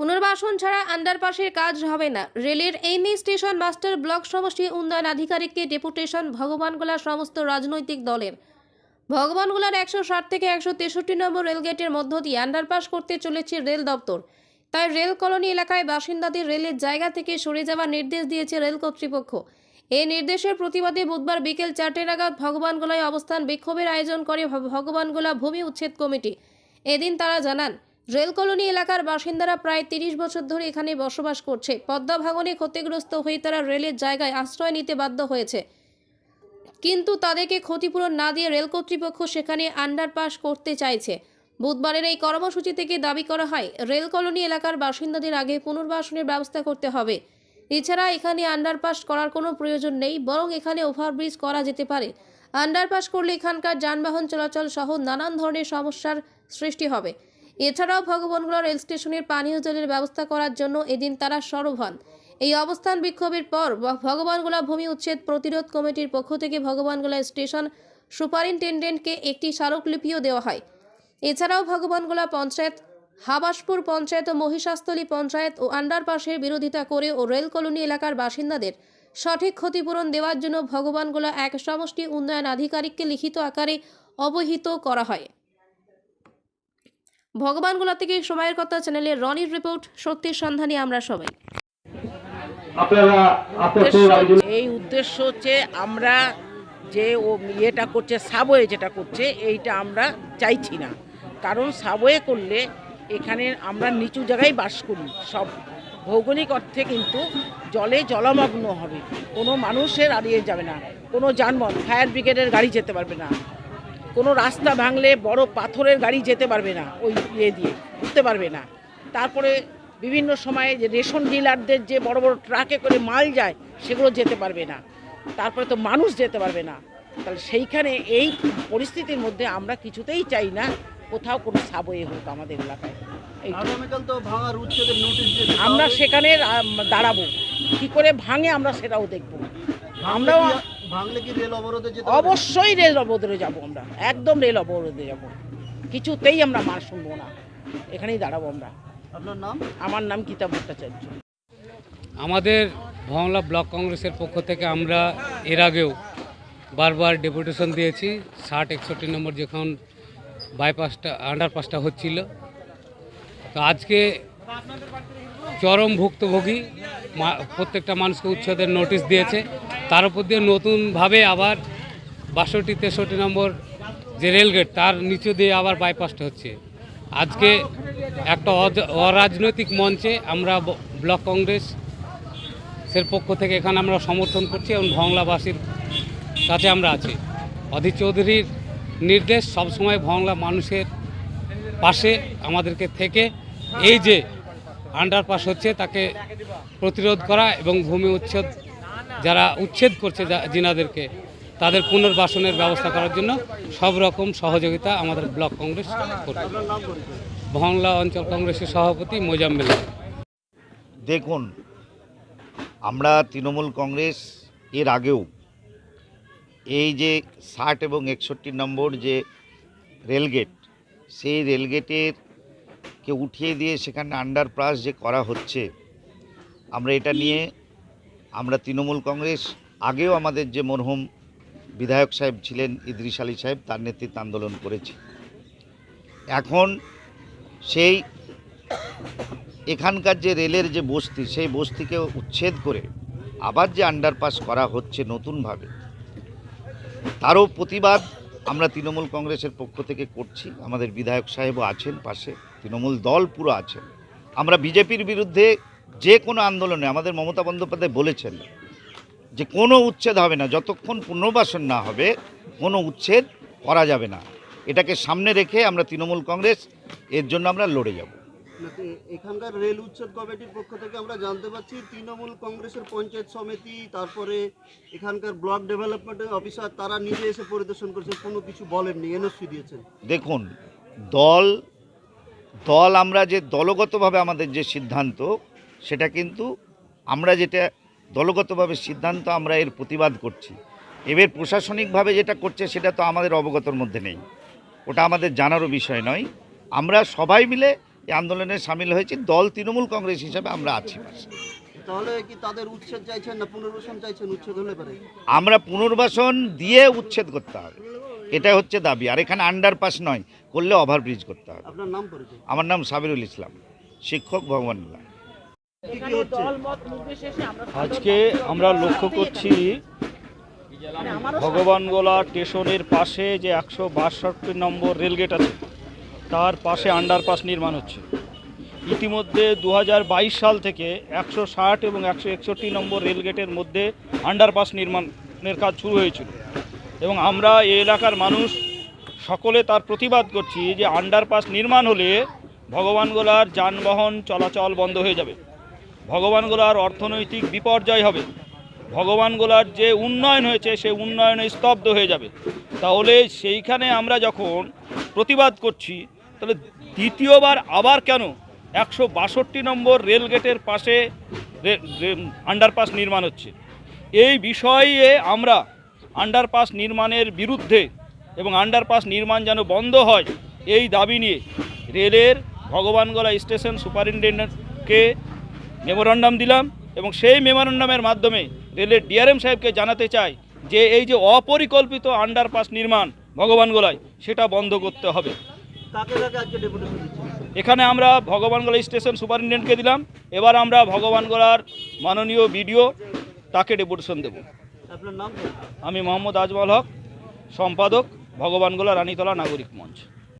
পুনর্বাসন ছাড়া আন্ডারপাসের কাজ হবে না। রেলের এনই স্টেশন মাস্টার ব্লক সমষ্টি উন্নয়ন আধিকারিককে ডেপুটেশন ভগবানগোলার সমস্ত রাজনৈতিক দলের। ভগবানগোলার একশো ষাট থেকে একশো তেষট্টি নম্বর রেলগেটের মধ্য দিয়ে আন্ডারপাস করতে চলেছে রেল দপ্তর। তাই রেল কলোনি এলাকায় বাসিন্দাদের রেলের জায়গা থেকে সরে যাওয়ার নির্দেশ দিয়েছে রেল কর্তৃপক্ষ। এই নির্দেশের প্রতিবাদে বুধবার বিকেল চারটে নাগাদ ভগবানগোলায় অবস্থান বিক্ষোভের আয়োজন করে ভগবানগোলা ভূমি উচ্ছেদ কমিটি। এদিন তারা জানান রেল কলোনি এলাকার বাসিন্দারা প্রায় তিরিশ বছর ধরে এখানে বসবাস করছে। পদ্মা ভাঙনে ক্ষতিগ্রস্ত হয়ে তারা রেলের জায়গায় আশ্রয় নিতে বাধ্য হয়েছে। কিন্তু তাদেরকে ক্ষতিপূরণ না দিয়ে রেল কর্তৃপক্ষ সেখানে আন্ডারপাস করতে চাইছে। বুধবারের এই কর্মসূচি থেকে দাবি করা হয়, রেল কলোনি এলাকার বাসিন্দাদের আগে পুনর্বাসনের ব্যবস্থা করতে হবে। এছাড়া এখানে আন্ডারপাস করার কোনো প্রয়োজন নেই, বরং এখানে ওভারব্রিজ করা যেতে পারে। আন্ডারপাস করলে এখানকার যানবাহন চলাচল সহ নানান ধরনের সমস্যার সৃষ্টি হবে। এছাড়াও ভগবানগোলা রেল স্টেশনের পানীয় জলের ব্যবস্থা করার জন্য এদিন তারা সরব হন। এই অবস্থান বিক্ষোভের পর ভগবানগোলা ভূমি উচ্ছেদ প্রতিরোধ কমিটির পক্ষ থেকে ভগবানগোলা স্টেশন সুপারিনটেন্ডেন্টকে একটি স্মারকলিপিও দেওয়া হয়। এছাড়াও ভগবানগোলা পঞ্চায়েত, হাবাসপুর পঞ্চায়েত ও মহিষাস্থলী পঞ্চায়েত ও আন্ডারপাসের বিরোধিতা করে ও রেল কলোনি এলাকার বাসিন্দাদের সঠিক ক্ষতিপূরণ দেওয়ার জন্য ভগবানগোলা এক সমষ্টি উন্নয়ন আধিকারিককে লিখিত আকারে অবহিত করা হয়। ভগবানগোলা থেকে সময়ের কথা চ্যানেলের রনির রিপোর্ট সত্যের সন্ধানে আমরা সবাই। উদ্দেশ্য- এই উদ্দেশ্য হচ্ছে আমরা যে ও ইয়েটা করছে সাবওয়ে যেটা করছে এইটা আমরা চাইছি না। কারণ সাবওয়ে করলে এখানে আমরা নিচু জায়গায় বাস করি সব। ভৌগোলিক অর্থে কিন্তু জলে জলমগ্ন হবে। কোনো মানুষের আড়িয়ে যাবে না। কোনো যানবাহন ফায়ার ব্রিগেডের গাড়ি যেতে পারবে না। কোনো রাস্তা ভাঙলে বড় পাথরের গাড়ি যেতে পারবে না ওই ইয়ে দিয়ে উঠতে পারবে না। তারপরে বিভিন্ন সময়ে যে রেশন ডিলারদের যে বড় বড় ট্রাকে করে মাল যায় সেগুলো যেতে পারবে না। তারপরে তো মানুষ যেতে পারবে না। তাহলে সেইখানে এই পরিস্থিতির মধ্যে আমরা কিছুতেই চাই না কোথাও কোনো সাবয়ে হোক আমাদের এলাকায়। আমরা সেখানে দাঁড়াবো। কি করে ভাঙে আমরা সেটাও দেখব। আমরাও ভাঙলে কি রেল অবরোধে অবশ্যই রেল অবরোধে যাব আমরা। একদম রেল অবরোধে যাব। কিছুতেই আমরা মার শুনব না। এখানেই দাঁড়াবো আমরা। আপনার নাম? আমার নাম গীতা ভট্টাচার্য। আমাদের ভাঙলা ব্লক কংগ্রেসের পক্ষ থেকে আমরা এর আগেও বারবার ডেপুটেশন দিয়েছি। ষাট একষট্টি নম্বর যখন বাইপাসটা আন্ডারপাসটা হচ্ছিল। তো আজকে চরম ভুক্তভোগী প্রত্যেকটা মানুষকে উচ্ছেদের নোটিশ দিয়েছে। তার উপর দিয়ে নতুনভাবে আবার বাষট্টি, তেষট্টি নম্বর যে রেলগেট তার নিচু দিয়ে আবার বাইপাসটা হচ্ছে। আজকে একটা অরাজনৈতিক মঞ্চে আমরা ব্লক কংগ্রেস সের পক্ষ থেকে এখানে আমরা সমর্থন করছি এবং ভংলাবাসীর কাছে আমরা আছি। অধীর চৌধুরীর নির্দেশ সবসময় ভংলা মানুষের পাশে আমাদেরকে থেকে। এই যে আন্ডারপাস হচ্ছে, তাকে প্রতিরোধ করা এবং ভূমি উচ্ছেদ, যারা উচ্ছেদ করছে জিনাদেরকে, তাদের পুনর্বাসনের ব্যবস্থা করার জন্য সব রকম সহযোগিতা আমাদের ব্লক কংগ্রেস করবে ভংলা অঞ্চল কংগ্রেসের সভাপতি মোজাম্মেল দেখুন, আমরা তৃণমূল কংগ্রেস এর আগেও এই যে ষাট এবং একষট্টি নম্বর যে রেলগেট, সেই রেলগেটের কে উঠিয়ে দিয়ে সেখানে আন্ডারপাস যে করা হচ্ছে, আমরা এটা নিয়ে আমরা তৃণমূল কংগ্রেস, আগেও আমাদের যে মরহুম বিধায়ক সাহেব ছিলেন, ইদ্রিস আলী সাহেব, তার নেতৃত্বে আন্দোলন করেছি। এখন সেই এখানকার যে রেলের যে বস্তি, সেই বস্তিকে উচ্ছেদ করে আবার যে আন্ডারপাস করা হচ্ছে নতুনভাবে, তারও প্রতিবাদ আমরা তৃণমূল কংগ্রেসের পক্ষ থেকে করছি। আমাদের বিধায়ক সাহেবও আছেন পাশে। তৃণমূল দল পুরো আছেন। আমরা বিজেপির বিরুদ্ধে যে কোনো আন্দোলনে আমাদের মমতা বন্দ্যোপাধ্যায় বলেছেন যে কোনো উচ্ছেদ হবে না, যতক্ষণ পুনর্বাসন না হবে, কোনো উচ্ছেদ করা যাবে না। এটাকে সামনে রেখে আমরা তৃণমূল কংগ্রেস, এর জন্য আমরা লড়ে যাব। এখানকার রেল উচ্ছেদ কমিটির পক্ষ থেকে আমরা জানতে পারছি, তৃণমূল কংগ্রেসের পঞ্চায়েত সমিতি, তারপরে এখানকার ব্লক ডেভেলপমেন্ট অফিসার, তারা নিজে এসে পরিদর্শন করেছেন, কোনো কিছু বলেননি, এনওসি দিয়েছেন। দেখুন, দল দল আমরা যে দলগতভাবে আমাদের যে সিদ্ধান্ত, সেটা কিন্তু আমরা যেটা দলগতভাবে সিদ্ধান্ত আমরা এর প্রতিবাদ করছি। এবার প্রশাসনিকভাবে যেটা করছে, সেটা তো আমাদের অবগতর মধ্যে নেই। ওটা আমাদের জানারও বিষয় নয়। আমরা সবাই মিলে এই আন্দোলনে সামিল হয়েছি। দল তৃণমূল কংগ্রেস হিসাবে আমরা আছি। পাশে। তাহলে কি তাদের উচ্ছেদ চাইছেন চাইছেন? উচ্ছেদ হলে পারে। আমরা পুনর্বাসন দিয়ে উচ্ছেদ করতে হবে। এটা হচ্ছে দাবি। আর এখানে আন্ডারপাস নয় করলে ওভারব্রিজ করতে হবে। আপনার নাম পরিচয়। আমার নাম সাবিরুল ইসলাম শিক্ষক ভগবানুল্লাহ হচ্ছে আজকে আমরা লক্ষ্য করছি ভগবানগোলা স্টেশনের পাশে যে একশো বাষট্টি নম্বর রেলগেট আছে তার পাশে আন্ডারপাস নির্মাণ হচ্ছে। ইতিমধ্যে দু হাজার বাইশ সাল থেকে একশো ষাট এবং একশো একষট্টি নম্বর রেলগেটের মধ্যে আন্ডারপাস নির্মাণের কাজ শুরু হয়েছিল। এবং আমরা এই এলাকার মানুষ সকলে তার প্রতিবাদ করছি যে আন্ডারপাস নির্মাণ হলে ভগবানগোলার যানবাহন চলাচল বন্ধ হয়ে যাবে। ভগবানগোলার অর্থনৈতিক বিপর্যয় হবে। ভগবানগোলার যে উন্নয়ন হয়েছে সেই উন্নয়নে স্তব্ধ হয়ে যাবে। তাহলে সেইখানে আমরা যখন প্রতিবাদ করছি তাহলে দ্বিতীয়বার আবার কেন? একশো বাষট্টি নম্বর রেলগেটের পাশে আন্ডারপাস নির্মাণ হচ্ছে। এই বিষয়ে আমরা আন্ডারপাস নির্মাণের বিরুদ্ধে এবং আন্ডারপাস নির্মাণ যেন বন্ধ হয়, এই দাবি নিয়ে রেলের ভগবানগোলা স্টেশন সুপারিনটেন্ডেন্টকে মেমোরান্ডাম দিলাম এবং সেই মেমোরান্ডামের মাধ্যমে রেলের ডিআরএম সাহেবকে জানাতে চাই যে এই যে অপরিকল্পিত আন্ডারপাস নির্মাণ ভগবানগোলায়, সেটা বন্ধ করতে হবে। এখানে আমরা ভগবানগোলা স্টেশন সুপারিনটেন্ডেন্টকে দিলাম। এবার আমরা ভগবানগোলার মাননীয় বিডিও তাকে ডেপুটেশন দেব। আপনার নাম? আমি মোহাম্মদ আজমল হক সম্পাদক ভগবানগোলা রানীতলা নাগরিক মঞ্চ।